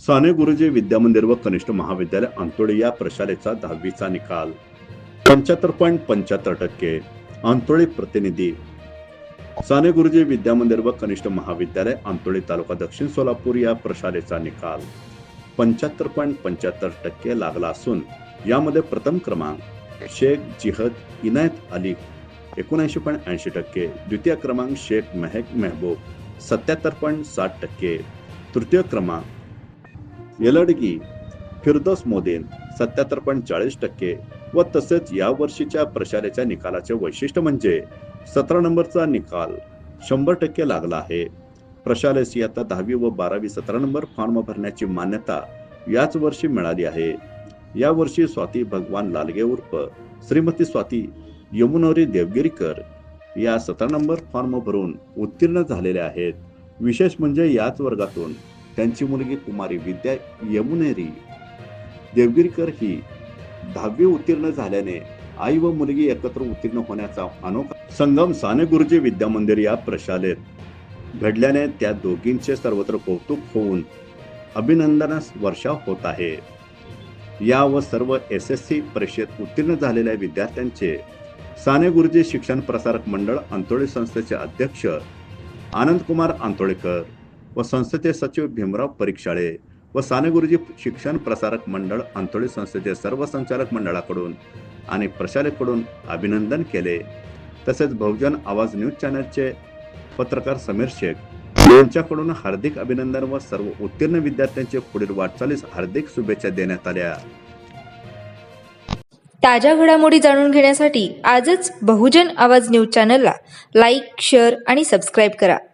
साने गुरुजी विद्यामंदिर व कनिष्ठ महाविद्यालय अंतोळी या प्रशालेचा दहावीचा निकाल. पंच्याहत्तर पॉईंट पंच्याहत्तर टक्के अंतोळी प्रतिनिधी. साने गुरुजी विद्यामंदिर व कनिष्ठ महाविद्यालय आंतोळी तालुका दक्षिण सोलापूर या प्रशालेचा निकाल. पंच्याहत्तर पॉईंट पंच्याहत्तर टक्के लागला असून यामध्ये प्रथम क्रमांक शेख जिहद इनायत अली एकोणऐंशी पॉईंट ऐंशी टक्के द्वितीय क्रमांक शेख मेहक मेहबूब सत्याहत्तर पॉईंट साठ टक्के तृतीय क्रमांक येलडगी फिरदोस मोदीन सत्याहत्तर पॉईंट चाळीस टक्के व तसेच या वर्षीच्या प्रशालेच्या निकालाचे वैशिष्ट्य म्हणजे सतरा नंबरचा निकाल शंभर टक्के लागला आहे. प्रशालेस इयत्ता दहावी व बारावी सतरा नंबर फॉर्म भरण्याची मान्यता याच वर्षी मिळाली आहे. या वर्षी स्वाती भगवान लालगे उर्फ श्रीमती स्वाती यमुनोरी देवगिरीकर या सतरा नंबर फॉर्म भरून उत्तीर्ण झालेल्या आहेत. विशेष म्हणजे याच वर्गातून त्यांची मुलगी कुमारी विद्या यमुनेरी. देवगिरीकर ही दहावी उत्तीर्ण झाल्याने आई व मुलगी एकत्र उत्तीर्ण होण्याचा अनोखा संगम साने गुरुजी विद्यामंदिर या प्रशालेत घडल्याने त्या दोघींचे सर्वत्र कौतुक होऊन अभिनंदनास वर्षाव होत आहे. या व सर्व एस एस सी परीक्षेत उत्तीर्ण झालेल्या विद्यार्थ्यांचे साने गुरुजी शिक्षण प्रसारक मंडळ अंतोळी संस्थेचे अध्यक्ष आनंदकुमार आंतोळेकर व संस्थेचे सचिव भीमराव परीक्षाळे व साने गुरुजी शिक्षण प्रसारक मंडळ अंतोळी संस्थेचे सर्व संचालक मंडळाकडून आणि प्रशालेकडून अभिनंदन केले. तसेच बहुजन आवाज न्यूज चॅनलचे पत्रकार समीर शेख यांच्याकडून हार्दिक अभिनंदन व सर्व उत्तीर्ण विद्यार्थ्यांचे पुढील वाटचालीस हार्दिक शुभेच्छा देण्यात आल्या. ताज्या घडामोडी जाणून घेण्यासाठी आजच बहुजन आवाज न्यूज चॅनलला लाईक शेअर आणि सबस्क्राईब करा.